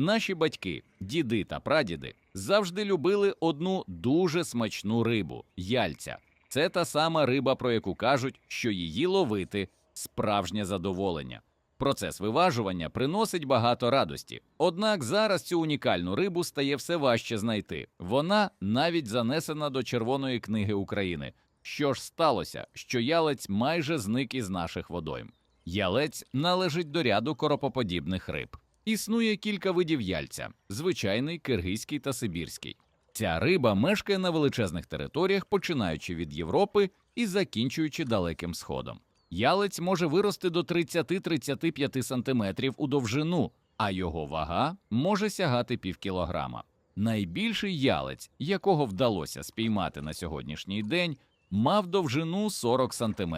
Наші батьки, діди та прадіди завжди любили одну дуже смачну рибу яльця. Це та сама риба, про яку кажуть, що її ловити справжнє задоволення. Процес виважування приносить багато радості. Однак зараз цю унікальну рибу стає все важче знайти. Вона навіть занесена до Червоної книги України. Що ж сталося, що ялець майже зник із наших водойм? Ялець належить до ряду коропоподібних риб. Існує кілька видів яльця: звичайний, киргизький та сибірський. Ця риба мешкає на величезних територіях, починаючи від Європи і закінчуючи далеким сходом. Ялець може вирости до 30-35 см у довжину, а його вага може сягати півкілограма. Найбільший ялець, якого вдалося спіймати на сьогоднішній день, мав довжину 40 см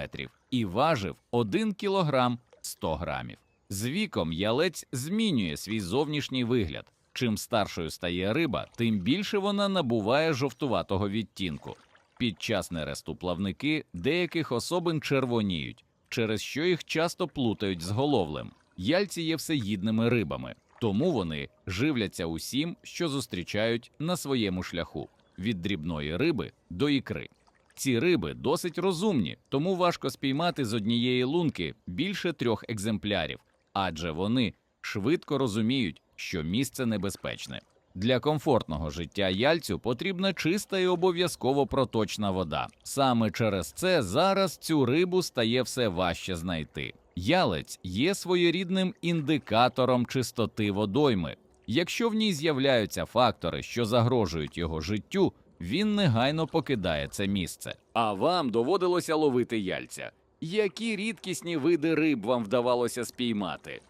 і важив 1 кг 100 грамів. З віком ялець змінює свій зовнішній вигляд. Чим старшою стає риба, тим більше вона набуває жовтуватого відтінку. Під час нересту плавники деяких особин червоніють, через що їх часто плутають з головлем. Яльці є всеїдними рибами, тому вони живляться усім, що зустрічають на своєму шляху від дрібної риби до ікри. Ці риби досить розумні, тому важко спіймати з однієї лунки більше трьох екземплярів, адже вони швидко розуміють, що місце небезпечне. Для комфортного життя яльцю потрібна чиста і обов'язково проточна вода. Саме через це зараз цю рибу стає все важче знайти. Ялець є своєрідним індикатором чистоти водойми. Якщо в ній з'являються фактори, що загрожують його життю, він негайно покидає це місце. А вам доводилося ловити яльця. Які рідкісні види риб вам вдавалося спіймати?